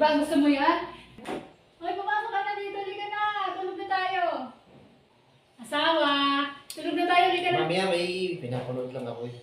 ba gusto mo yan? Hoy, pumasok ka na dito. Halika na. Tulog na tayo. Asawa. Tulog na tayo. Halika na. Mamaya may pinapanood lang ako eh.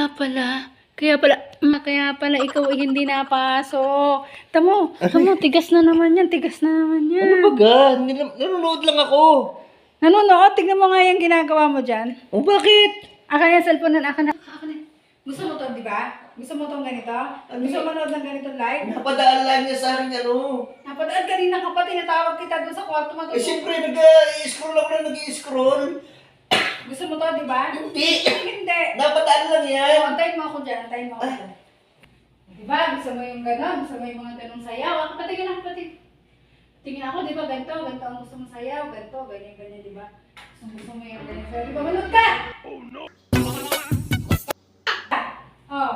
Kaya pala. Kaya pala, kaya pala ikaw ay hindi napasok. Tamo, tamo, tigas na naman yan, tigas na naman yan. Ano ba ga? Nil- nanonood lang ako. Nanonood, tignan mo nga yung ginagawa mo dyan. O bakit? Akin yung cellphone na, akin na. Akin na. Gusto mo to, di ba? Gusto mo tong ganito? Ano Gusto mo manood ng ganitong live? Napadaan lang niya sa akin ano. Napadaan kanina kapatid, natawag kita doon sa kwarto Eh matutulog. siyempre nag-scroll ako na nag-scroll. Gusto mo to, di ba? Hindi. Hindi. Napadaan lang yan. Oh, antayin mo ako dyan, antayin mo ako dyan. Di ba? Gusto mo yung gano'n? Gusto mo yung mga ganong sayaw? Ako patingin ako, patingin. Tingin ako, di ba? Ganito, ganito ang gusto mong sayaw. Ganito, ganyan, ganyan, di ba? Gusto, gusto mo yung ganyan sayaw. Di ba? Manood ka! Oh, no! Oh.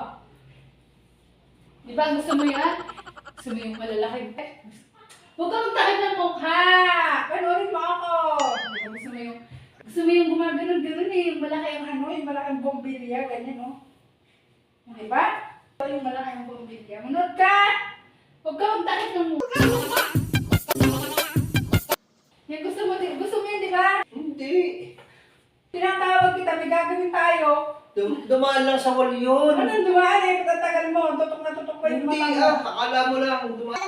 Di ba? Gusto mo yan? Gusto mo yung malalaki? Eh, Huwag kang magtakip ng mukha! Panoorin mo ako! Di ba? Gusto mo yung gusto mo yung malaki ang ang bombilya, ganyan no? Di ba? Ito yung malaki ang bombilya. Manood ka! Huwag ka magtakip ng mukha. Yan gusto mo, di- gusto mo yun, di ba? Hindi. Tinatawag kita, may gagawin tayo. Dum- dumaan lang sa wall yun. Anong dumaan eh, patatagal mo, tutok na tutok pa yung Hindi mata mo. ah, akala mo lang. Dumaan.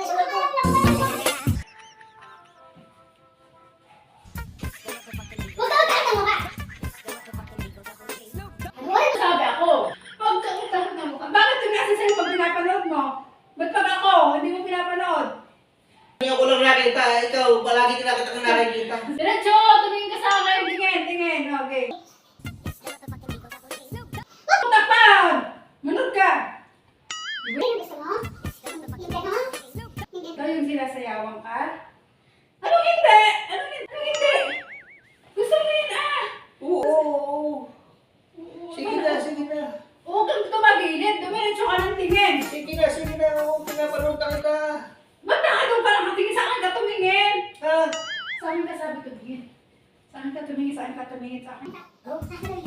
Pinapanood mo? Ba't pag ako, hindi mo pinapanood? Ngayon ko lang nakita. Ikaw, palagi kinakita ko nakikita. Diretso, tumingin ka sa akin. Tingin, tingin. Okay. Tapan! Manood ka! Ikaw yung sinasayawan ka? Ha? Sa akin ka sabi tumingin. Sa akin ka tumingin, sa akin ka tumingin, sa akin.